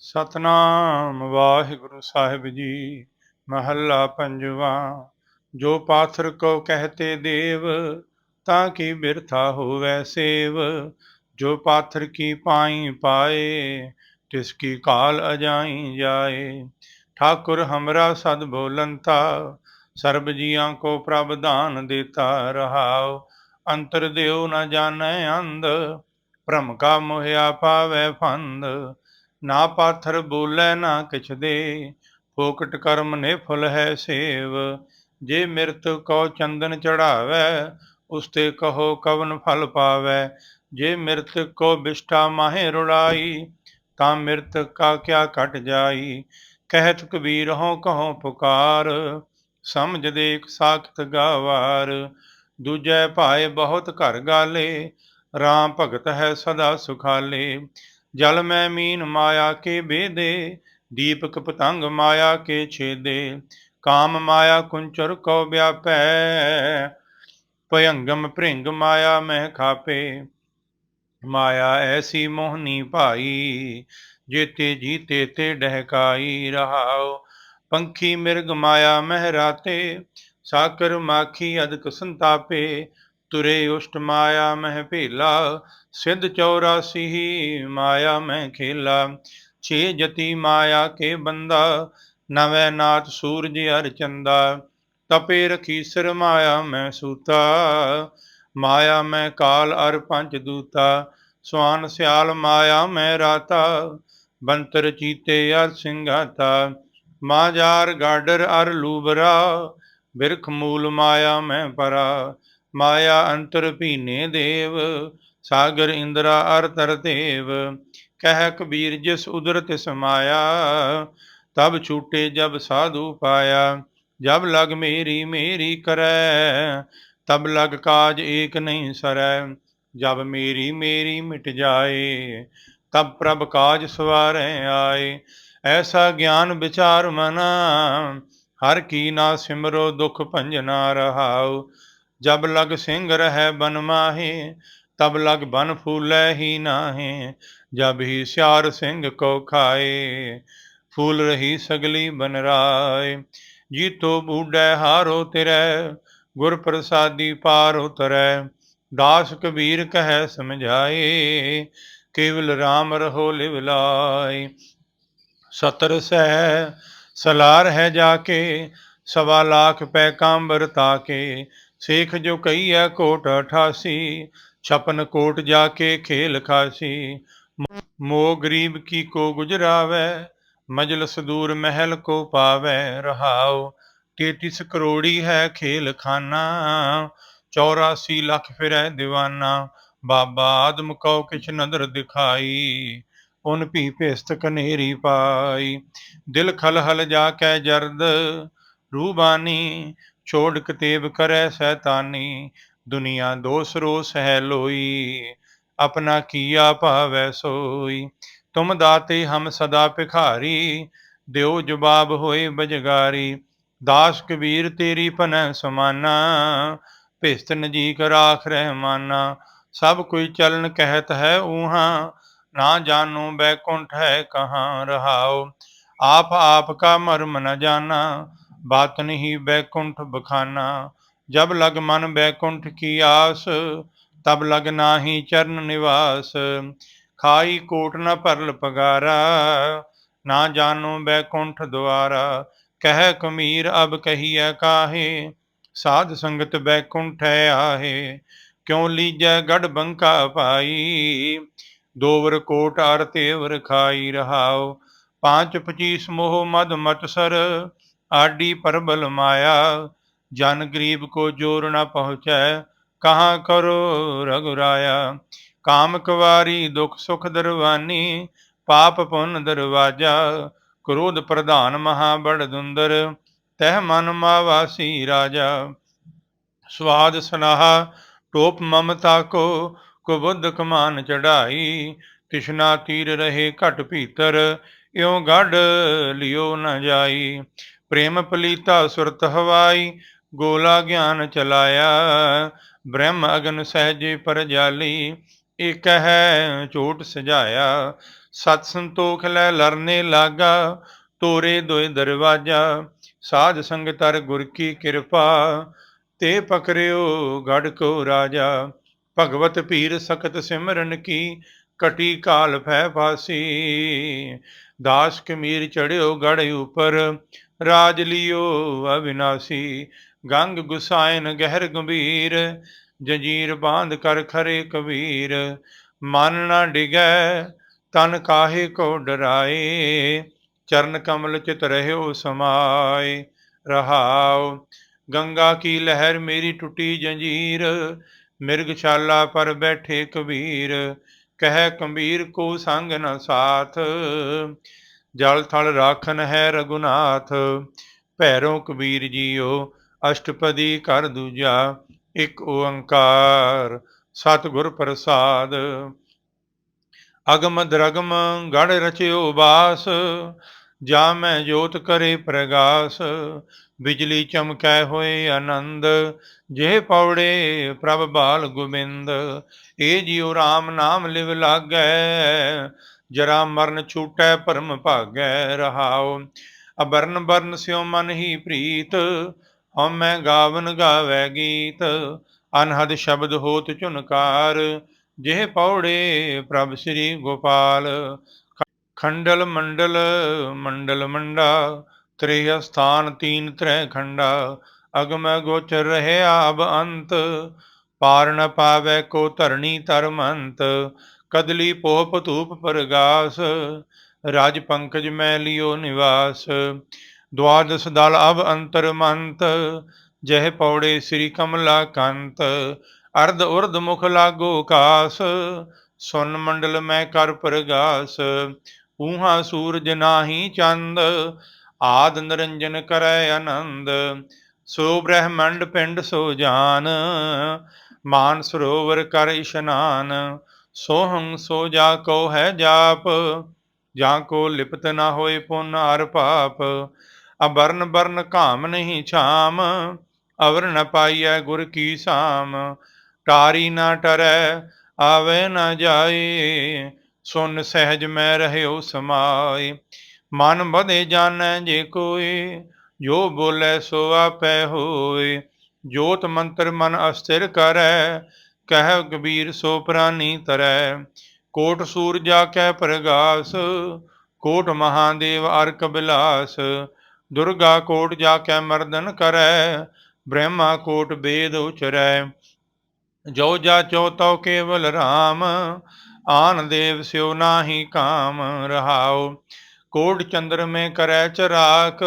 ਸਤਨਾਮ ਵਾਹਿਗੁਰੂ ਸਾਹਿਬ ਜੀ, ਮਹੱਲਾ ਪੰਜਵਾ। ਜੋ ਪਾਥਰ ਕੋ ਕਹਤੇ ਦੇਵ, ਤਾਂ ਕੀ ਬਿਰਥਾ ਹੋਵੇ ਸੇਵ? ਜੋ ਪਾਥਰ ਕੀ ਪਾਈ ਪਾਏ, ਤਿਸ ਕੀ ਕਾਲ ਅਜਾਈ ਜਾਏ। ਠਾਕੁਰ ਹਮਰਾ ਸਦ ਬੋਲੰਤਾ, ਸਰਬ ਜੀਆਂ ਕੋ ਪ੍ਰਭ ਦਾਨ ਦੇਤਾ ਰਹਾਉ। ਅੰਤਰ ਦਿਓ ਨ ਜਾਣੈ ਅੰਧ, ਭ੍ਰਮ ਕਾ ਮੋਹਿਆ ਪਾਵੇ ਫੰਦ। ਨਾ ਪਾਥਰ ਬੋਲੇ ਨਾ ਕਿਛ ਦੇ, ਫੋਕਟ ਕਰਮ ਨੇ ਫੁੱਲ ਹੈ ਸੇਵ। ਜੇ ਮਿਰਤ ਕੋ ਚੰਦਨ ਚੜਾਵੇ, ਉਸ ਕਹੋ ਕਵਨ ਫਲ ਪਾਵੇ। ਜੇ ਮਿਰਤ ਕੋ ਬਿਸ਼ਟਾ ਮਾਹੇ ਰੁੜਾਈ, ਤਾਂ ਮਿਰਤ ਕਾ ਕਿਆ ਘਟ ਜਾਈ। ਕਹਿਤ ਕਬੀਰ ਹੋ ਕਹੋ ਪੁਕਾਰ, ਸਮਝ ਦੇਖ ਸਾਖਤ ਗਾਵਾਰ। ਦੂਜੈ ਭਾਏ ਬਹੁਤ ਘਰ ਗਾਲੇ, ਰਾਮ ਭਗਤ ਹੈ ਸਦਾ ਸੁਖਾਲੇ। ਜਲ ਮੈਂ ਮੀਨ ਮਾਇਆ ਕੇ ਬੇਦੇ, ਦੀਪਕ ਪਤੰਗ ਮਾਇਆ ਕੇ ਛੇਦੇ। ਕਾਮ ਮਾਇਆ ਕੁੰਚਰ ਕੋ ਵਿਆਪੈ, ਭਯੰਗਮ ਭ੍ਰਿੰਗ ਮਾਇਆ ਮਹਿ ਖਾਪੇ। ਮਾਇਆ ਐਸੀ ਮੋਹਨੀ ਭਾਈ, ਜੇਤੇ ਜੀਤੇ ਤੇ ਡਹਿਕਾਈ ਰਹਾਓ ਪੰਖੀ ਮਿਰਗ ਮਾਇਆ ਮਹਿ ਰਾਤੇ ਸਾਕਰ ਮਾਖੀ ਅਦਕ ਸੰਤਾਪੇ। ਤੁਰੇ ਉਸ਼ਟ ਮਾਇਆ ਮਹਿ ਭੇਲਾ, ਸਿੱਧ 84 ਹੀ ਮਾਇਆ ਮੈਂ ਖੇਲਾ। ਛੇ ਜਤੀ ਮਾਇਆ ਕੇ ਬੰਦਾ, ਨਵੇਂ ਨਾਥ ਸੂਰਜ ਅਰ ਚੰਦਾ। ਤਪੇ ਰਖੀ ਸਿਰ ਮਾਇਆ ਮੈਂ ਸੂਤਾ, ਮਾਇਆ ਮੈਂ ਕਾਲ ਅਰ ਪੰਜ ਦੂਤਾ। ਸਵਾਨ ਸਿਆਲ ਮਾਇਆ ਮੈਂ ਰਾਤਾ, ਬੰਤਰ ਚੀਤੇ ਅਰ ਸਿੰਘਾਤਾ। ਮਾਜਾਰ ਗਾਡਰ ਅਰ ਲੂਬਰਾ, ਬਿਰਖ ਮੂਲ ਮਾਇਆ ਮੈਂ ਪਰਾ। ਮਾਇਆ ਅੰਤਰ ਭੀਨੇ ਦੇਵ, ਸਾਗਰ ਇੰਦਰਾ ਅਰ ਤਰ ਦੇਵ ਕਹਿ ਕਬੀਰ ਜਿਸ ਉਦਰ ਤਿਸ ਮਾਇਆ, ਤਬ ਛੂਟੇ ਜਬ ਸਾਧੂ ਪਾਇਆ, ਜਬ ਲਗ ਮੇਰੀ ਮੇਰੀ ਕਰੈ, ਤਬ ਲਗ ਕਾਜ ਏਕ ਨਹੀਂ ਸਰੈ, ਜਬ ਮੇਰੀ ਮੇਰੀ ਮਿਟ ਜਾਏ, ਤਬ ਪ੍ਰਭ ਕਾਜ ਸਵਾਰੈ ਆਏ। ਐਸਾ ਗਿਆਨ ਵਿਚਾਰ ਮਨਾ, ਹਰ ਕੀ ਨਾ ਸਿਮਰੋ ਦੁਖ ਭੰਜਨਾ ਰਹਾਉ ਜਬ ਲਗ ਸਿੰਘ ਰਹਿ ਬਨ ਮਾਹੇ, ਤਬ ਲਗ ਬਨ ਫੂਲੈ ਹੀ ਨਾਹੇ। ਜਬ ਹੀ ਸਿਆਰ ਸਿੰਘ ਕੋ ਖਾਏ, ਫੂਲ ਰਹੀ ਸਗਲੀ ਬਨ ਰਾਏ। ਜੀਤੋ ਬੂਢੈ ਹਾਰੋ ਤਿਰੈ ਗੁਰ ਪ੍ਰਸਾਦੀ ਪਾਰ ਉਤਰੈ। ਦਾਸ ਕਬੀਰ ਕਹੈ ਸਮਝਾਏ, ਕੇਵਲ RAM ਰਹੋ ਲਿਵ ਲਾਈ ਸਤਰ ਸਹਿ ਸਲਾਰ ਹੈ ਜਾ ਕੇ, ਸਵਾ ਲਾਖ ਪੈ ਕਾਂਬਰ ਤਾਕੇ। ਸੇਖ ਜੋ ਕਹੀਐ ਕੋਟ 88 ਛਪਨ ਕੋਟ ਜਾ ਕੇ ਖੇਲ ਖਾਸੀ। ਮੋ ਗਰੀਬ ਕੀ ਕੋ ਗੁਜਰਾਵੇ, ਮਜਲਸ ਦੂਰ ਮਹਿਲ ਕੋ ਪਾਵੇ ਰਹਾਉ। 33 ਕਰੋੜੀ ਹੈ ਖੇਲ ਖਾਨਾ 84 ਲੱਖ ਫਿਰੈ دیਵਾਨਾ ਬਾਬਾ ਆਦਮ ਕਉ ਕਿਛ ਨਦਰ ਦਿਖਾਈ, ਉਨ ਭੀ ਭੇਸਤ ਕਨੇਰੀ ਪਾਈ। ਦਿਲ ਖਲ ਹਲ ਜਾ ਕੈ ਜਰਦ, ਰੂਬਾਨੀ ਛੋੜ ਕਤੇਬ ਕਰੈ ਸੈਤਾਨੀ, ਦੁਨੀਆ ਦੋਸ ਰੋਸ ਹੈ ਲੋਈ, ਆਪਣਾ ਕੀਆ ਭਾਵੈ ਸੋਈ। ਤੁਮ ਦਾਤੇ ਹਮ ਸਦਾ ਭਿਖਾਰੀ, ਦਿਓ ਜਵਾਬ ਹੋਏ ਬਜਗਾਰੀ। ਦਾਸ ਕਬੀਰ ਤੇਰੀ ਪਨੈ ਸਮਾਨਾ ਭਿਸਤ ਨਜੀਕ ਰਾਖ ਰਹਿਮਾਨਾ। ਸਭ ਕੋਈ ਚਲਨ ਕਹਿਤ ਹੈ ਊਹਾ, ਨਾ ਜਾਣੋ ਬੈਕੁੰਠ ਹੈ ਕਹਾਂ ਰਹਾਓ ਆਪ ਆਪ ਕਾ ਮਰਮ ਨ ਜਾਣਾ ਬਾਤ ਨਹੀਂ ਬੈਕੁੰਠ ਬਖਾਨਾ। ਜਬ ਲਗ ਮਨ ਬੈਕੁੰਠ ਕੀ ਆਸ, ਤਬ ਲਗ ਨਾਹੀ ਚਰਨ ਨਿਵਾਸ। ਖਾਈ ਕੋਟ ਨ ਪਰਲ ਪਗਾਰਾ, ਨਾ ਜਾਣੋ ਬੈਕੁੰਠ ਦੁਆਰਾ। ਕਹਿ ਕਮੀਰ ਅਬ ਕਹੀਐ ਕਾਹੇ, ਸਾਧ ਸੰਗਤ ਬੈਕੁੰਠ ਆਹੇ। ਕਿਉ ਲੀਜੈ ਗੜ ਬੰਕਾ ਪਾਈ, ਦੋਵਰ ਕੋਟ ਅਰ ਤੇਵਰ ਖਾਈ ਰਹਾਓ ਪਾਂਚ ਪਚੀਸ ਮੋਹ ਮਦ ਮਤਸਰ ਆਡੀ ਪਰਬਲ ਮਾਇਆ, ਜਨ ਗਰੀਬ ਕੋ ਜੋਰ ਨਾ ਪਹੁੰਚੈ, ਕਹਾਂ ਕਰੋ ਰਗੁਰਾਇਆ? ਕਾਮ ਕਵਾਰੀ, ਦੁਖ ਸੁਖ ਦਰਵਾਨੀ, ਪਾਪ ਪੁੰਨ ਦਰਵਾਜਾ, ਕ੍ਰੋਧ ਪ੍ਰਧਾਨ ਮਹਾ ਬੜ ਦੁੰਦਰ, ਤਹਿ ਮਨ ਮਾਵਾਸੀ ਰਾਜਾ। ਸਵਾਦ ਸਨਾਹਾ, ਟੋਪ ਮਮਤਾ ਕੋ ਕੋ ਕਮਾਨ ਚੜਾਈ, ਤਿਸ਼ਨਾ ਤੀਰ ਰਹੇ ਘਟ ਭੀਤਰ, ਇਉਂ ਗੜ ਲਿਓ ਨ ਜਾਈ। ਪ੍ਰੇਮ ਪਲੀਤਾ ਸੁਰਤ ਹਵਾਈ, ਗੋਲਾ ਗਿਆਨ ਚਲਾਇਆ। ਬ੍ਰਹਮ ਅਗਨ ਸਹਿਜੇ ਪਰ ਜਾਲੀ ਇਕ ਹੈ ਝੂਠ ਸਜਾਇਆ ਸਤ ਸੰਤੋਖ ਲੈ ਲਰਨੇ ਲਾਗਾ, ਤੋਰੇ ਦੋਇ ਦਰਵਾਜਾ। ਸਾਧ ਸੰਗਤਰ ਗੁਰ ਕੀ ਕਿਰਪਾ, ਤੇ ਪਕਰਿਓ ਗੜ ਕੋ ਰਾਜਾ। ਭਗਵਤ ਪੀਰ ਸਖਤ ਸਿਮਰਨ ਕੀ, ਕਟੀ ਕਾਲ ਫੈ ਫਾਸੀ। ਦਾਸ ਕਮੀਰ ਚੜਿਓ ਗੜ ਉਪਰ ਰਾਜ ਲਿਓ ਅਵਿਨਾਸੀ, ਗੰਗ ਗੁਸਾਇਨ ਗਹਿਰ ਗੰਭੀਰ, ਜੰਜੀਰ ਬਾਂਧ ਕਰ ਖਰੇ ਕਬੀਰ, ਮਨ ਨਾ ਡਿਗੈ ਤਨ ਕਾਹੇ ਕੋ ਡਰਾਏ, ਚਰਨ ਕਮਲ ਚਿਤ ਰਹਿਓ ਸਮਾਏ, ਰਹਾਉ, ਗੰਗਾ ਕੀ ਲਹਿਰ ਮੇਰੀ ਟੁੱਟੀ ਜੰਜੀਰ, ਮਿਰਗਸ਼ਾਲਾ ਪਰ ਬੈਠੇ ਕਬੀਰ, ਕਹਿ ਕਬੀਰ ਕੋ ਸੰਗ ਨ ਸਾਥ ਜਲ ਥਲ ਰਾਖਨ ਹੈ ਰਗੁਨਾਥ ਭੈਰੋ ਕਬੀਰ ਜੀਓ, ਅਸ਼ਟਪਦੀ ਕਰ ਦੂਜਾ ਇੱਕ ਓੰਕਾਰ, ਸਤਿਗੁਰ ਪ੍ਰਸਾਦ। ਅਗਮ ਦਰਗਮ ਗੜ ਰਚਿਓ ਬਾਸ ਜਾ ਮੈਂ ਜੋਤ ਕਰੇ ਪ੍ਰਗਾਸ। ਬਿਜਲੀ ਚਮਕੈ ਹੋਏ ਆਨੰਦ ਜੇ ਪੌੜੇ ਪ੍ਰਭ ਬਾਲ ਗੋਬਿੰਦ। ਏ ਜਿਉ RAM ਨਾਮ ਲਿਵ ਲਾਗੈ ਜਰਾ ਮਰਨ ਛੂਟੈ ਭਰਮ ਭਾਗੈ ਰਹਾਉ, ਅਬਰਨ ਬਰਨ ਸਿਉ ਮਨ ਹੀ ਪ੍ਰੀਤ, ਹਉਮੈ ਗਾਵਨ ਗਾਵੈ ਗੀਤ, ਅਨਹਦ ਸ਼ਬਦ ਹੋਤ ਝੁਨਕਾਰ ਜਿਹ ਪੌੜੇ ਪ੍ਰਭ ਸ੍ਰੀ ਗੋਪਾਲ ਖੰਡਲ ਮੰਡਲ ਮੰਡਲ ਮੰਡਾ, ਤ੍ਰਿਯ ਸਥਾਨ ਤੀਨ ਤ੍ਰੈ ਖੰਡਾ, ਅਗਮ ਗੋਚਰ ਰਹਿ ਆਬ ਅੰਤ, ਪਾਰ ਨ ਪਾਵੈ ਕੋ ਧਰਣੀ ਧਰਮੰਤ ਕਦਲੀ ਪੋਪ ਧੂਪ ਪ੍ਰਗਾਸ, ਰਾਜ ਪੰਕਜ ਮੈਂ ਲਿਓ ਨਿਵਾਸ। ਦਵਾਦਸ ਦਲ ਅਬ ਅੰਤਰ ਮੰਤ, ਜਹ ਪੌੜੇ ਸ੍ਰੀ ਕਮਲਾ ਕੰਤ। ਅਰਧ ਉਰਧ ਮੁਖ ਲਾਗੋ ਕਾਸ, ਸੁਨ ਮੰਡਲ ਮੈਂ ਕਰ ਪ੍ਰਗਾਸ। ਊਹਾ ਸੂਰਜ ਨਾਹੀ ਚੰਦ, ਆਦ ਨਿਰੰਜਨ ਕਰੈ ਆਨੰਦ। ਸੋ ਬ੍ਰਹਮੰਡ ਪਿੰਡ ਸੋ ਜਾਨ, ਮਾਨ ਸਰੋਵਰ ਕਰ ਇਸ਼ਨਾਨ। ਸੋਹੰ ਸੋ ਜਾ ਕੋ ਹੈ ਜਾਪ, ਜਾਂ ਕੋ ਲਿਪਤ ਨਾ ਹੋਏ ਪੁੰਨ ਅਰ ਪਾਪ। ਅਬਰਨ ਬਰਨ ਕਾਮ ਨਹੀਂ ਛਾਮ, ਅਵਰ ਨ ਪਾਈਐ ਗੁਰ ਕੀ ਸਾਮ। ਟਾਰੀ ਨਾ ਟਰੈ, ਆਵੇ ਨਾ ਜਾਏ, ਸੁਨ ਸਹਿਜ ਮੈਂ ਰਹਿਓ ਸਮਾਏ। ਮਨ ਬਧੇ ਜਾਣੈ ਜੇ ਕੋਈ ਜੋ ਬੋਲੇ ਸੋ ਆਪੈ ਹੋਏ। ਜੋਤ ਮੰਤਰ ਮਨ ਅਸਥਿਰ ਕਰੈ ਕਹਿ ਕਬੀਰ ਸੋ ਪ੍ਰਾਨੀ ਤਰੈ, ਕੋਟ ਸੂਰਜਾ ਕੈ ਪ੍ਰਗਾਸ, ਕੋਟ ਮਹਾਦੇਵ ਅਰਕ ਬਿਲਾਸ ਦੁਰਗਾ ਕੋਟ ਜਾ ਕੈ ਮਰਦਨ ਕਰੈ, ਬ੍ਰਹਮਾ ਕੋਟ ਬੇਦ ਉਚਰੈ। ਜੋ ਜਾ ਚੋ ਤਉ ਕੇਵਲ RAM ਆਨ ਦੇਵ ਸਿਉ ਨਾਹੀ ਕਾਮ ਰਹਾਉ। ਕੋਟ ਚੰਦਰ ਮੈਂ ਕਰੈ ਚਰਾਕ,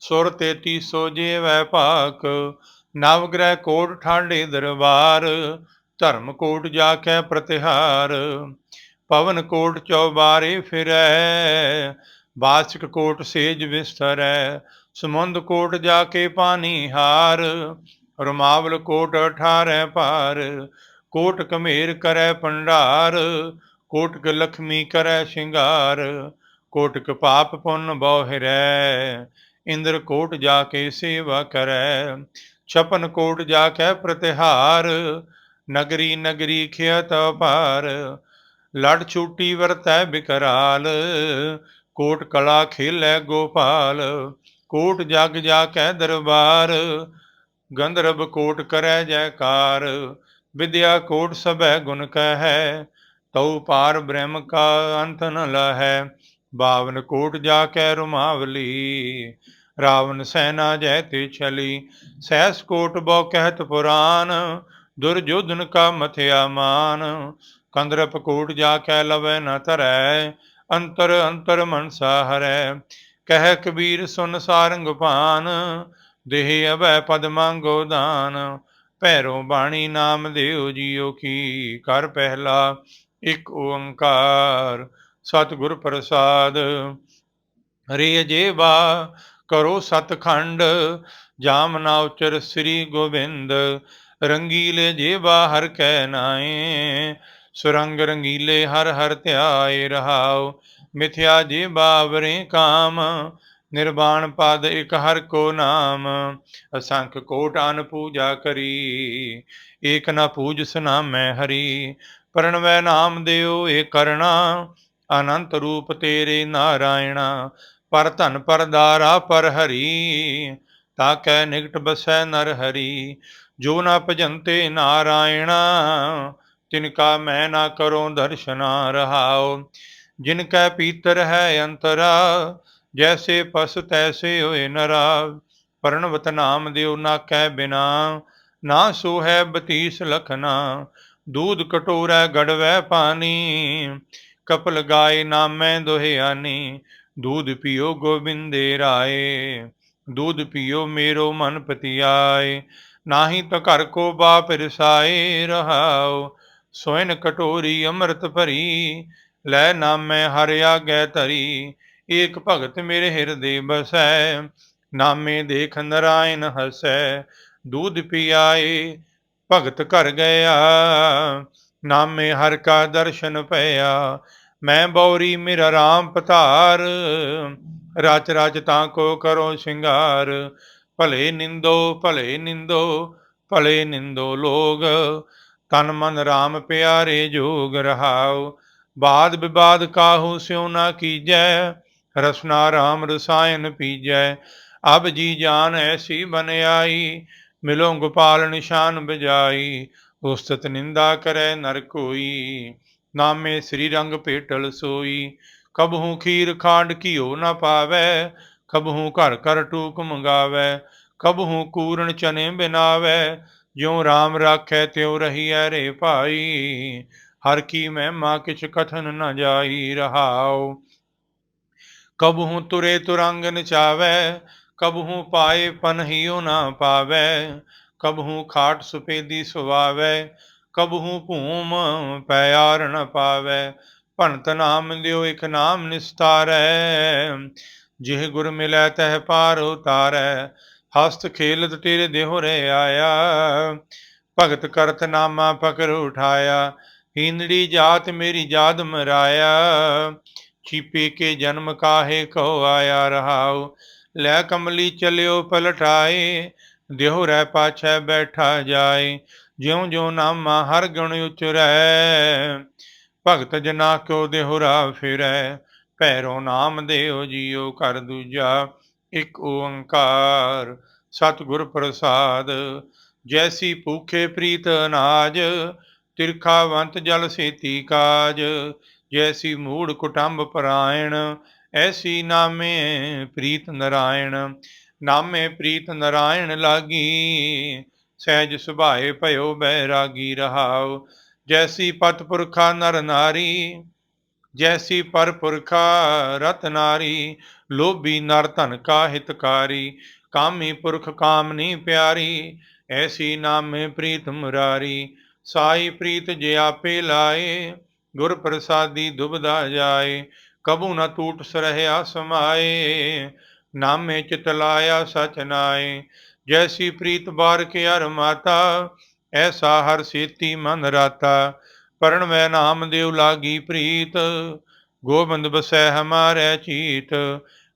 ਸੁਰ ਤੇਤੀ ਸੋ ਜੀਵੈ ਭਾਕ, ਨਵ ਗ੍ਰਹਿ ਕੋਟ ਠਾਂਡੇ ਦਰਬਾਰ ਧਰਮ ਕੋਟ ਜਾ ਕੇ ਪ੍ਰਤਿਹਾਰ, ਪਵਨ ਕੋਟ ਚੌਬਾਰੇ ਫਿਰੈ, ਬਾਸਿਕ ਕੋਟ ਸੇਜ ਵਿਸਥਰੈ, ਸਮੁੰਦ ਕੋਟ ਜਾ ਕੇ ਪਾਣੀ ਹਾਰ, ਰਮਾਵਲ ਕੋਟ ਅਠਾਰੈ ਭਾਰ, ਕੋਟ ਕਮੇਰ ਕਰੈ ਭੰਡਾਰ, ਕੋਟਕ ਲਖਮੀ ਕਰੈ ਸ਼ਿੰਗਾਰ, ਕੋਟਕ ਪਾਪ ਪੁੰਨ ਬਹੁਰੈ, ਇੰਦਰ ਕੋਟ ਜਾ ਕੇ ਸੇਵਾ ਕਰੈ, ਛਪਨ ਕੋਟ ਜਾ ਕੇ ਪ੍ਰਤਿਹਾਰ ਨਗਰੀ ਨਗਰੀ ਖਿਅਤ ਪਾਰ ਲੜ ਛੂਟੀ ਵਰਤੈ ਬਿਕਰਾਲ, ਕੋਟ ਕਲਾ ਖੇਲੈ ਗੋਪਾਲ, ਕੋਟ ਜਗ ਜਾ ਕੈ ਦਰਬਾਰ, ਗੰਧਰਵ ਕੋਟ ਕਰੈ ਜੈਕਾਰ ਵਿਦਿਆ ਕੋਟ ਸਭੈ ਗੁਣ ਕਹੈ, ਤਉ ਪਾਰ ਬ੍ਰਹਮ ਕਾ ਅੰਤ ਨ ਲਹੈ, ਬਾਵਨ ਕੋਟ ਜਾ ਕੇ ਰੁਮਾਵਲੀ, ਰਾਵਣ ਸੈਨਾ ਜੈ ਤੇ ਛਲੀ, ਸੈਸ ਕੋਟ ਬੋ ਕਹਿਤ ਪੁਰਾਨ ਦੁਰਯੋਧਨ ਕਾ ਮਥਿਆ ਮਾਨ, ਕੰਦਰਪ ਕੋਟ ਜਾ ਕੇ ਲਵੈ ਨ ਧਰੈ, ਅੰਤਰ ਅੰਤਰ ਮਨਸਾ ਹਰੈ। ਕਹਿ ਕਬੀਰ ਸੁਨ ਸਾਰੰਗ ਭਾਨ, ਦੇਹ ਅਵੈ ਪਦ ਮੰਗੋ ਦਾਨ। ਭੈਰੋ ਬਾਣੀ ਨਾਮ ਦਿਓ ਜੀਓ ਕੀ ਕਰ ਪਹਿਲਾ ਇੱਕ ਓੰਕਾਰ। ਸਤਿਗੁਰ ਪ੍ਰਸਾਦ, ਹਰੀ ਜੀਵਾ ਕਰੋ ਸਤਖੰਡ, ਜਾਮ ਨਾ ਉਚਰ ਸ੍ਰੀ ਗੋਬਿੰਦ। ਰੰਗੀਲੇ ਜੀਵਾ ਹਰ ਕੈ ਨਾਏ ਸੁਰੰਗ ਰੰਗੀਲੇ ਹਰ ਹਰ ਧਿਆਏ ਰਹਾਉ। ਮਿਥਿਆ ਜੀਵਾ ਵਰੇ ਕਾਮ, ਨਿਰਵਾਣ ਪਦ ਇਕ ਹਰ ਕੋ ਨਾਮ। ਅਸੰਖ ਕੋਟ ਅਨ ਪੂਜਾ ਕਰੀ, ਏਕ ਨਾ ਪੂਜ ਸੁਨਾਮੈ ਹਰੀ। ਪਰਣਵੈ ਨਾਮ ਦਿਓ ਏ ਕਰਣਾ, ਅਨੰਤ ਰੂਪ ਤੇਰੇ ਨਾਰਾਇਣਾ। ਪਰ ਧਨ ਪਰ ਦਾਰਾ ਪਰ ਹਰੀ, ਤਾ ਕੈ ਨਿਕਟ ਬਸੈ ਨਰ ਹਰੀ। ਜੋ ਨਾ ਭਜੰਤੇ ਨਾਰਾਇਣਾ, ਤਿਨ ਕਾ ਮੈਂ ਨਾ ਕਰੋ ਦਰਸ਼ਨਾ ਰਹਾਓ ਜਿਨ ਕੈ ਪੀਤਰ ਹੈ ਅੰਤਰਾ, ਜੈਸੇ ਪਸ ਤੈਸੇ ਹੋਏ ਨਰਾ ਪਰਣਵਤ ਨਾਮ ਦਿਓ ਨਾ ਕੈ ਬਿਨਾ, ਨਾ ਸੋ ਹੈ ਬਤੀਸ ਲਖਨਾ। ਦੂਧ ਕਟੋਰਾ ਗੜਵੈ ਪਾਣੀ ਕਪਲ ਗਾਏ ਨਾਮੈ ਦੁਹਿਆਨੀ। ਦੂਧ ਪੀਓ ਗੋਬਿੰਦੇ ਰਾਏ, ਦੂਧ ਪੀਓ ਮੇਰੋ ਮਨ ਪਤਿਆਏ। ਨਾਹੀ ਤਾਂ ਘਰ ਕੋ ਬਾਪ ਰਸਾਏ ਰਹਾਓ ਸੋਇਨ ਕਟੋਰੀ ਅੰਮ੍ਰਿਤ ਭਰੀ, ਲੈ ਨਾਮੈ ਹਰਿ ਆਗੈ ਧਰੀ, ਏਕ ਭਗਤ ਮੇਰੇ ਹਿਰਦੇ ਬਸੈ, ਨਾਮੇ ਦੇਖ ਨਰਾਇਣ ਹਸੈ, ਦੂਧ ਪੀਆਏ ਭਗਤ ਘਰ ਗਿਆ, ਨਾਮੇ ਹਰ ਕਾ ਦਰਸ਼ਨ ਪਿਆ, ਮੈਂ ਬੌਰੀ ਮੇਰਾ ਰਾਮ ਪਤਾਰ, ਰਚ ਰਚ ਤਾਂ ਕੋ ਕਰੋ ਸ਼ਿੰਗਾਰ ਭਲੇ ਨਿੰਦੋ ਭਲੇ ਨਿੰਦੋ ਭਲੇ ਨਿੰਦੋ ਲੋਗ। ਤਨ ਮਨ ਰਾਮ ਪਿਆਰੇ ਜੋਗ ਰਹਾਉ। ਬਾਦ ਵਿਵਾਦ ਕਾਹੂ ਸਿਉ ਨਾ ਕੀਜੈ, ਰਸਨਾ ਰਾਮ ਰਸਾਇਨ ਪੀਜੈ। ਅਬ ਜੀ ਜਾਨ ਐਸੀ ਬਨ ਮਿਲੋ ਗੋਪਾਲ ਨਿਸ਼ਾਨ ਬਜਾਈ। ਉਸਤਤ ਨਿੰਦਾ ਕਰੈ ਨਰ ਕੋਈ, ਨਾਮੇ ਸ੍ਰੀ ਰੰਗ ਭੇਟਲ ਸੋਈ। ਕਬਹੂ ਖੀਰ ਖਾਂਡ ਕੀਓ ਨਾ ਪਾਵੈ ਕਬਹੂ ਘਰ ਘਰ ਟੂਕ ਮੰਗਾਵੈ ਕਬਹੂ ਕੂਰਨ ਚਨੇ ਬਿਨਾਵੈ, ਜਿਉ RAM ਰਾਖੈ ਤਿਉ ਰਹੀਐ ਰੇ ਭਾਈ, ਹਰ ਕੀ ਮਹਿਮਾ ਕਿਛ ਕਥਨ ਨ ਜਾਈ ਰਹਾਉ। ਕਬਹੂ ਤੁਰੇ ਤੁਰੰਗ ਨਚਾਵੈ ਕਬਹੂ ਪਾਏ ਪਨਹੀਓ ਨਾ ਪਾਵੈ ਕਬਹੂ ਖਾਟ ਸੁਪੇਦੀ ਸੁਵਾਵੈ ਕਬਹੂ ਭੂਮ ਪਿਆਰ ਨ ਪਾਵੈ, ਭਣਤ ਨਾਮ ਦਿਓ ਇਕ ਨਾਮ ਨਿਸਤਾਰੈ। ਜਿਹ ਗੁਰ ਮਿਲੈ ਤਹਿ ਪਾਰ ਉਤਾਰੈ, ਹਸਤ ਖੇਲਤ ਤੇਰੇ ਦੇਹੁ ਰੇ ਆਇਆ। ਭਗਤ ਕਰਤ ਨਾਮਾ ਪਕਰ ਉਠਾਇਆ, ਹੀਨੜੀ ਜਾਤ ਮੇਰੀ ਜਾਦ ਮਰਾਇਆ। ਛੀਪੇ ਕੇ ਜਨਮ ਕਾਹੇ ਕੋ ਆਇਆ ਰਹਾਉ, ਲੈ ਕਮਲੀ ਚਲਿਓ ਪਲਟਾਏ, ਦੇਹੁ ਰਹਿ ਪਾਛੈ ਬੈਠਾ ਜਾਏ ਜਿਉ ਜਿਉ ਨਾਮਾ ਹਰ ਗੁਣ ਉਚਰੈ। ਭਗਤ ਜਨਾ ਕੋ ਦੇਹੁਰਾ ਫਿਰੈ ਭੈਰੋ ਨਾਮ ਦੇਉ ਜੀਉ ਕਰ ਦੂਜਾ ਇਕ ਓੰਕਾਰ। ਸਤਿਗੁਰ ਪ੍ਰਸਾਦ, ਜੈਸੀ ਭੂਖੇ ਪ੍ਰੀਤ ਅਨਾਜ, ਤਿਰਖਾਵੰਤ ਜਲ ਸੇਤੀ ਕਾਜ। ਜੈਸੀ ਮੂੜ ਕੁਟੰਬ ਪਰਾਇਣ, ਐਸੀ ਨਾਮੇ ਪ੍ਰੀਤ ਨਰਾਇਣ। ਨਾਮੇ ਪ੍ਰੀਤ ਨਰਾਇਣ ਲਾਗੀ, ਸਹਿਜ ਸੁਭਾਏ ਭਇਓ ਬੈਰਾਗੀ ਰਹਾਉ। ਜੈਸੀ ਪਤ ਪੁਰਖਾ ਨਰ ਨਾਰੀ ਜੈਸੀ ਪਰ ਪੁਰਖਾ ਰਤ ਨਾਰੀ, ਲੋਭੀ ਨਰ ਧਨ ਕਾ ਹਿਤਕਾਰੀ ਕਾਮੀ ਪੁਰਖ ਕਾਮਨੀ ਪਿਆਰੀ, ਐਸੀ ਨਾਮੇ ਪ੍ਰੀਤ ਮੁਰਾਰੀ, ਸਾਈ ਪ੍ਰੀਤ ਜੇ ਆਪੇ ਲਾਏ, ਗੁਰ ਪ੍ਰਸਾਦੀ ਦੁਬਦਾ ਜਾਏ, ਕਬੂ ਨਾ ਟੂਟ ਸਰਹਿਆ ਸਮਾਏ, ਨਾਮੇ ਚਿਤ ਲਾਇਆ ਸਚ ਨਾਏ, ਜੈਸੀ ਪ੍ਰੀਤ ਬਾਰ ਕੇ ਹਰ ਮਾਤਾ, ਐਸਾ ਹਰ ਸੇਤੀ ਮਨ ਰਾਤਾ ਪਰਣ ਮੈਂ ਨਾਮ ਦੇਉ ਲਾਗੀ ਪ੍ਰੀਤ, ਗੋਬਿੰਦ ਬਸੈ ਹਮਾਰੇ ਚੀਤ,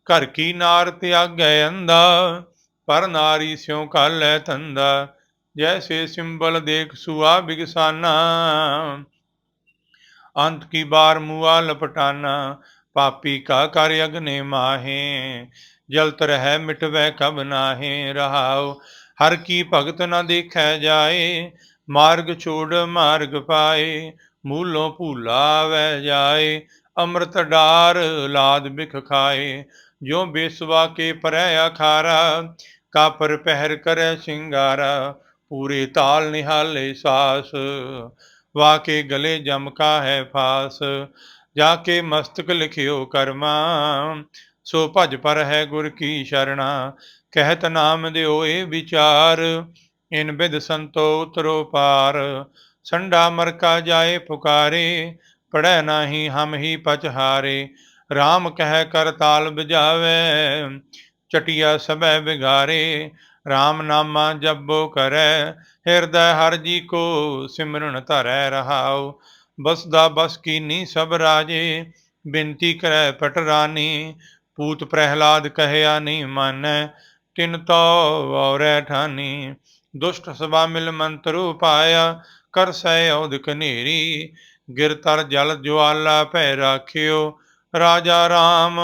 ਘਰ ਕੀ ਨਾਰ ਤਿਆਗੈ ਅੰਦਾ ਪਰ ਨਾਰੀ ਸਿਉ ਕਾਲੈ ਤੰਦਾ ਜੈਸੇ ਸਿੰਬਲ ਦੇਖ ਸੁਆ ਬਿਗਸਾਨਾ। ਅੰਤ ਕੀ ਬਾਰ ਮੁਆ ਲਪਟਾਨਾ, ਪਾਪੀ ਕਾ ਕਰ ਅਗਨੇ ਮਾਹੇ, ਜਲਤ ਰਹਿ ਮਿਟਵੈ ਕਬ ਨਾਹੇ, ਰਹਾਉ, ਹਰ ਕੀ ਭਗਤ ਨ ਦੇਖੈ ਜਾਏ ਮਾਰਗ ਛੋੜ ਮਾਰਗ ਪਾਏ, ਮੂਲੋਂ ਭੂਲਾ ਵੈ ਜਾਏ, ਅੰਮ੍ਰਿਤ ਡਾਰ ਲਾਦ ਬਿਖ ਖਾਏ। ਜੋ ਬੇਸਵਾ ਕੇ ਪਰੈ ਆਖਾਰਾ ਕਾਪਰ ਪਹਿਰ ਕਰੈ ਸਿੰਗਾਰਾ, ਪੂਰੇ ਤਾਲ ਨਿਹਾਲੇ ਸਾਸ। ਵਾਕੇ ਗਲੇ ਜਮਕਾ ਹੈ ਫਾਸ, ਜਾ ਕੇ ਮਸਤਕ ਲਿਖਿਓ ਕਰਮਾ। ਸੋ ਭਜ ਪਰ ਹੈ ਗੁਰ ਕੀ ਸ਼ਰਣਾ, ਕਹਿਤ ਨਾਮ ਦਿਓ ਏ ਵਿਚਾਰ। ਇਨ ਬਿਦ ਸੰਤੋ ਉਤਰੋ ਪਾਰ, ਸੰਡਾ ਮਰਕਾ ਜਾਏ ਪੁਕਾਰੇ ਪੜੈ ਨਾਹੀ ਹਮ ਹੀ ਪਚਹਾਰੇ RAM ਕਹਿ ਕਰ ਤਾਲ ਬਜਾਵੇ ਚਟਿਆ ਸਭੈ ਵਿਗਾਰੇ RAM ਨਾਮਾ ਜਪੋ ਕਰੈ, ਹਿਰਦੈ ਹਰ ਜੀ ਕੋ ਸਿਮਰਨ ਧਰੈ ਰਹਾਉ, ਬਸਦਾ ਬਸ ਕੀਨੀ ਸਭ ਰਾਜੇ ਬਿੰਤੀ ਕਰੈ ਪਟਰਾਨੀ ਪੂਤ ਪ੍ਰਹਿਲਾਦ ਕਹਿਆ ਨਹੀਂ ਮੰਨੈ, ਤਿਨ ਤੋ ਔਰੈ ਠਾਨੀ। ਦੁਸ਼ਟ ਸਭਾ ਮਿਲ ਮੰਤਰੂ ਪਾਇਆ ਕਰ ਸੈ ਔਧ ਨੇਰੀ ਗਿਰ ਤਰ ਜਲ ਜੁਆਲਾ ਭੈ ਰਾਖਿਓ, ਰਾਜਾ ਰਾਮ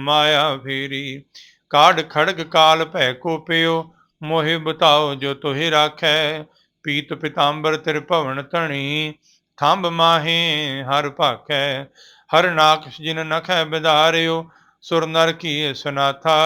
ਮਾਇਆ ਫੇਰੀ। ਕਾਢ ਖੜਗ ਕਾਲ ਭੈ ਕੋ ਪਿਓ ਮੋਹਿ ਬਤਾਓ ਜੋ ਤੋਹਿ ਰਾਖੈ, ਪੀਤ ਪਿਤਾੰਬਰ ਤਿਰ ਭਵਨ ਧਣੀ, ਥੰਬ ਮਾਹੇ ਹਰ ਭਾਖੈ। ਹਰ ਨਾਕਸ਼ ਜਿਨ ਨਖੈ ਬਿਧਾਰਿਓ, ਸੁਰ ਨਰ ਕੀ ਸੁਨਾਥਾ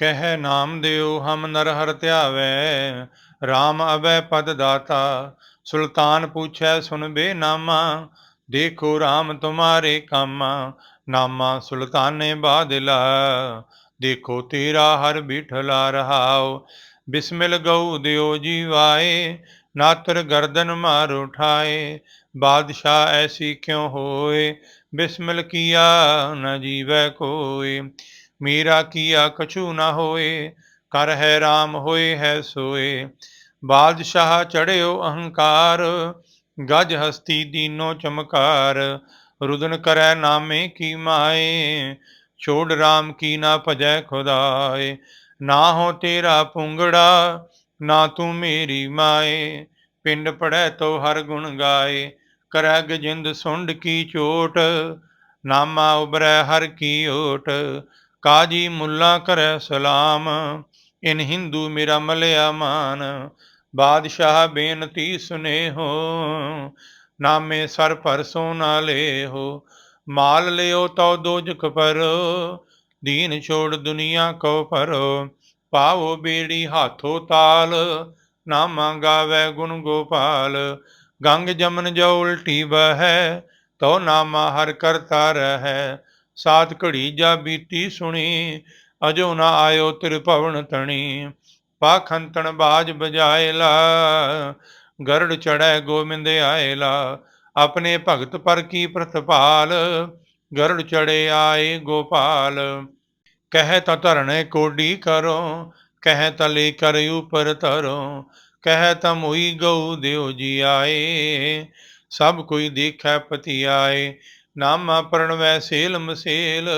ਕਹਿ ਨਾਮ ਦਿਓ ਹਮ ਨਰ ਹਰ ਧਿਆਵੈ RAM ਅਵੈ ਪਦ ਦਾਤਾ। ਸੁਲਤਾਨ ਪੁੱਛੈ, ਸੁਨ ਬੇ ਨਾਮਾ, ਦੇਖੋ RAM ਤੁਮਾਰੇ ਕਾਮਾ। ਨਾਮਾ ਸੁਲਤਾਨੇ ਬਾਦਲਾ, ਦੇਖੋ ਤੇਰਾ ਹਰ ਬਿਠਲਾ ਰਹਾਓ ਬਿਸਮਿਲ ਗਉ ਦਿਓ ਜੀਵਾਏ, ਨਾਤਰ ਗਰਦਨ ਮਾਰ ਉਠਾਏ। ਬਾਦਸ਼ਾਹ ਐਸੀ ਕਿਉ ਹੋਏ? ਬਿਸਮਿਲ ਕੀਆ ਨ ਜੀਵੈ ਕੋਏ। ਮੀਰਾ ਕੀਆ ਕਛੂ ਨਾ ਹੋਏ ਕਰ ਹੈ RAM ਹੋਏ, ਹੈ ਸੋਏ। ਬਾਦਸ਼ਾਹ ਚੜਿਓ ਅਹੰਕਾਰ, ਗਜ ਹਸਤੀ ਦੀਨੋ ਚਮਕਾਰ। ਰੁਦਨ ਕਰੈ ਨਾਮੇ ਕੀ ਮਾਏ, ਛੋੜ RAM ਕੀ ਨਾ ਭਜੈ ਖੁਦਾਏ। ਨਾ ਹੋ ਤੇਰਾ ਪੁੰਗੜਾ, ਨਾ ਤੂੰ ਮੇਰੀ ਮਾਏ। ਪਿੰਡ ਪੜੈ ਤੋ ਹਰ ਗੁਣ ਗਾਏ, ਕਰੈ ਗਜਿੰਦ ਸੁੰਡ ਕੀ ਚੋਟ। ਨਾਮਾ ਉਬਰੈ ਹਰ ਕੀ ਓਟ। ਕਾਜੀ ਮੁੱਲਾ ਕਰੈ ਸਲਾਮ, ਇਨ ਹਿੰਦੂ ਮੇਰਾ ਮਲਿਆ ਮਾਨ। ਬਾਦਸ਼ਾਹ ਬੇਨਤੀ ਸੁਨੇਹੋ ਨਾਮੇ ਸਰ ਪਰ ਸੋਨਾ ਲੇਹੋ। ਮਾਲ ਲਿਓ ਤਉ ਦੋਜਖ ਪਰੋ ਦੀਨ ਛੋੜ ਦੁਨੀਆ ਕੋ ਪਰੋ ਪਾਵੋ ਬੇੜੀ ਹਾਥੋ ਤਾਲ, ਨਾਮਾ ਗਾਵੇ ਗੁਣ ਗੋਪਾਲ। ਗੰਗ ਜਮਨ ਜੋ ਉਲਟੀ ਬਹੈ ਤੋ ਨਾਮਾ ਹਰ ਕਰਤਾ ਰਹੈ। ਸਾਤ ਘੜੀ ਜਾ ਬੀਤੀ ਸੁਣੀ, ਅਜੋ ਨਾ ਆਇਓ ਤਿਰ ਭਵਨ ਤਣੀ। ਪਾਖੰਤਣ ਬਾਜ ਬਜਾਏ ਲਾ ਗਰੜ ਚੜੈ ਗੋਬਿੰਦ ਆਏਲਾ ਆਪਣੇ ਭਗਤ ਪਰ ਕੀ ਪ੍ਰਤਪਾਲ, ਗਰੜ ਚੜੇ ਆਏ ਗੋਪਾਲ। ਕਹਿ ਤਾ ਧਰਣੇ ਕੋਡੀ ਕਰੋ, ਕਹਿ ਤਾ ਲੈ ਕਰ ਉਪਰ ਤਰੋ। ਕਹਿ ਤਾ ਮੋਈ ਗਉ ਦਿਓ ਜੀ ਆਏ, ਸਭ ਕੋਈ ਦੇਖੈ ਪਤੀ ਆਏ। ਨਾਮਾ ਪਰਣਵੈ ਸੇਲ ਮਸੇਲ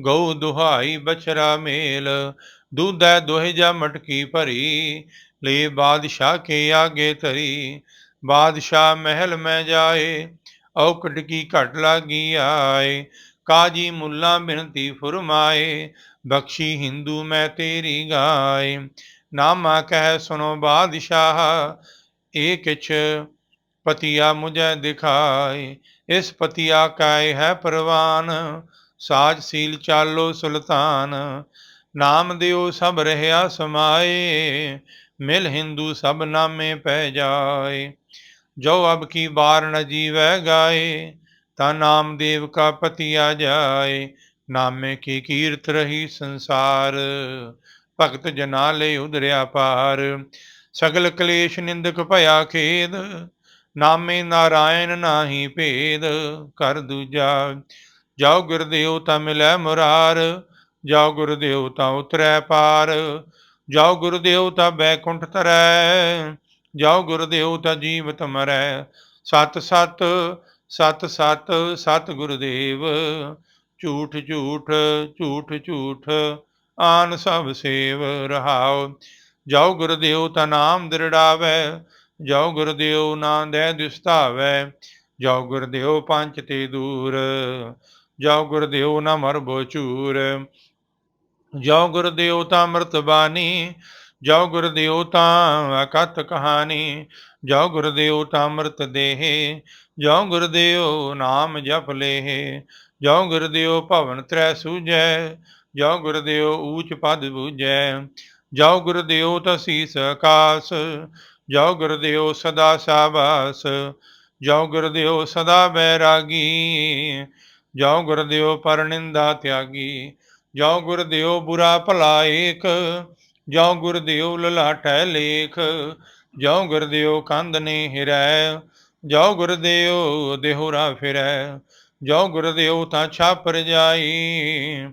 ਗਉ ਦੁਹਾਈ ਬਛਰਾ ਮੇਲ, ਦੁਧੈ ਦੋਹਿ ਜਾ ਮਟਕੀ ਭਰੀ, ਲੈ ਬਾਦਸ਼ਾਹ ਕੇ ਆਗੇ ਧਰੀ, ਬਾਦਸ਼ਾਹ ਮਹਿਲ ਮੈਂ ਜਾਏ, ਔਕਟ ਕੀ ਘਟ ਲਾਗੀ ਆਏ, ਕਾਜੀ ਮੁੱਲਾ ਬਿਨਤੀ ਫੁਰਮਾਏ, ਬਖਸ਼ੀ ਹਿੰਦੂ ਮੈਂ ਤੇਰੀ ਗਾਏ। ਨਾਮਾ ਕਹਿ ਸੁਨੋ ਬਾਦਸ਼ਾਹ ਇਹ ਕਿਛ ਪਤੀਆ ਮੁਝੈ ਦਿਖਾਏ ਇਸ ਪਤੀਆ ਕਾਇ ਹੈ ਪਰਵਾਨ, ਸਾਜ ਸੀਲ ਚਾਲੋ ਸੁਲਤਾਨ। ਨਾਮ ਦਿਓ ਸਭ ਰਹਿਆ ਸਮਾਏ, ਮਿਲ ਹਿੰਦੂ ਸਭ ਨਾਮੇ ਪੈ ਜਾਏ। ਜੋ ਅਬ ਕੀ ਬਾਰ ਨ ਜੀਵੈ ਗਾਏ, ਤਾ ਨਾਮ ਦੇਵ ਕਾ ਪਤੀਆ ਜਾਏ। ਨਾਮੇ ਕੀ ਕੀਰਤ ਰਹੀ ਸੰਸਾਰ, ਭਗਤ ਜਨਾ ਲੈ ਉਦਰਿਆ ਪਾਰ। ਸਗਲ ਕਲੇਸ਼ ਨਿੰਦਕ ਭਇਆ ਖੇਦ ਨਾਮੇ ਨਾਰਾਇਣ ਨਾਹੀ ਭੇਦ ਕਰ ਦੂਜਾ। ਜਾਓ ਗੁਰਦੇਵ ਤਾਂ ਮਿਲੈ ਮੁਰਾਰ ਜਾਓ ਗੁਰਦੇਵ ਤਾਂ ਉਤਰੈ ਪਾਰ। ਜਾਓ ਗੁਰਦੇਵ ਤਾਂ ਬੈਕੁੰਠ ਤਰੈ ਜਾਓ ਗੁਰਦੇਵ ਤਾਂ ਜੀਵਤ ਮਰੈ ਸਤ ਸਤ ਸਤ ਸਤ ਸਤ ਗੁਰਦੇਵ, ਝੂਠ ਝੂਠ ਝੂਠ ਝੂਠ, ਆਨ ਸਭ ਸੇਵ ਰਹਾਉ। ਜਾਓ ਗੁਰਦੇਵ ਤਾਂ ਨਾਮ ਦਿਰੜਾਵੇ ਜਾਓ ਗੁਰਦੇਵ ਨਾ ਦੇ ਦਿਸਤਾਵੇ ਜਾਓ ਗੁਰਦੇਵ ਪੰਚ ਤੇ ਦੂਰ ਜਾਓ ਗੁਰਦੇਵ ਨਾ ਮਰਬੋ ਚੂਰ ਜਾਓ ਗੁਰਦੇਵ ਤਾਂ ਅੰਮ੍ਰਿਤ ਬਾਣੀ ਜਾਓ ਗੁਰਦੇਵ ਤਾਂ ਅਕਤ ਕਹਾਣੀ ਜਾਓ ਗੁਰਦੇਵ ਤਾਂ ਅੰਮ੍ਰਿਤ ਦੇਹ ਜਾਓ ਗੁਰਦੇਵ ਨਾਮ ਜਪ ਲੇਹ ਜਾਓ ਗੁਰਦੇਵ ਭਵਨ ਤ੍ਰੈ ਸੂਜੈ ਜਾਓ ਗੁਰਦੇਵ ਊਚ ਪਦ ਬੂਜੈ ਜਾਓ ਗੁਰਦੇਵ ਤਸੀਸ ਆਕਾਸ ਜਾਓ ਗੁਰਦੇਵ ਸਦਾ ਸਾਬਾਸ ਜਾਓ ਗੁਰਦੇਵ ਸਦਾ ਬੈਰਾਗੀ ਜਾਓ ਗੁਰਦਿਓ ਪਰਨਿੰਦਾ ਤਿਆਗੀ ਜਾਓ ਗੁਰਦੇਵ ਬੁਰਾ ਭਲਾ ਏਕ ਜਾਓ ਗੁਰਦੇਵ ਲਲਾਟੈ ਲੇਖ ਜਾਓ ਗੁਰਦੇਵ ਕੰਧ ਨੇ ਹਿਰੈ ਜਾਓ ਗੁਰਦੇਵ ਦੇਹੁਰਾ ਫਿਰੈ ਜਾਓ ਗੁਰਦੇਵ ਤਾਂ ਛਾਪਰ ਜਾਈ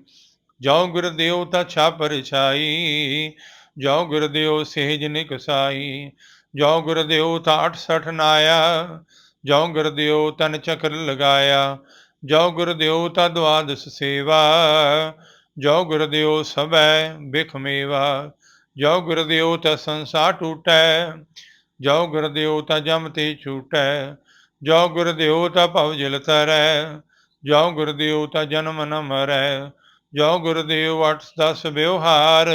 ਜਾਓ ਗੁਰਦੇਵ ਤਾਂ ਛਾਪਰ ਛਾਈ ਜਾਓ ਗੁਰਦਿਓ ਸਹਿਜ ਨਿਕਸਾਈ ਜੋ ਗੁਰਦੇਵ ਤਾਂ 68 ਨਾਇਆ ਜਾਓ ਗੁਰਦੇਵ ਤਨ ਚਕਰ ਲਗਾਇਆ ਜਾਓ ਗੁਰਦੇਵ ਤਾਂ ਦਵਾਦਸ ਸੇਵਾ ਜਾਓ ਗੁਰਦੇਵ ਸਭੈ ਬਿਖ ਮੇਵਾ ਜਾਓ ਗੁਰਦੇਵ ਤਾਂ ਸੰਸਾਰ ਟੂਟੈ ਜਾਓ ਗੁਰਦੇਵ ਤਾਂ ਜਮ ਤੇ ਛੂਟੈ ਜੋ ਗੁਰ ਤਾਂ ਭਵ ਜਲ ਤਰੈ ਜੋ ਗੁਰ ਦਿਓ ਜਨਮ ਨ ਮਰੈ ਜੋ ਗੁਰ ਦਿਓ 8 10 ਵਿਵਹਾਰ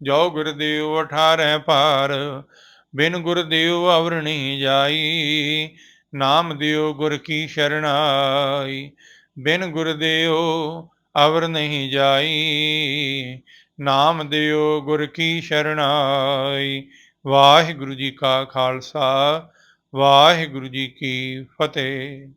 ਜੋ ਗੁਰ 18 ਪਾਰ ਬਿਨ ਗੁਰ ਦਿਓ ਅਵਰ ਨਹੀਂ ਜਾਈ, ਨਾਮ ਦਿਓ ਗੁਰ ਕੀ ਸ਼ਰਣਾਈ, ਬਿਨ ਗੁਰ ਦਿਓ ਅਵਰ ਨਹੀਂ ਜਾਈ, ਨਾਮ ਦਿਓ ਗੁਰ ਕੀ ਸ਼ਰਣਾਈ, ਵਾਹਿਗੁਰੂ ਜੀ ਕਾ ਖਾਲਸਾ, ਵਾਹਿਗੁਰੂ ਜੀ ਕੀ ਫਤਿਹ।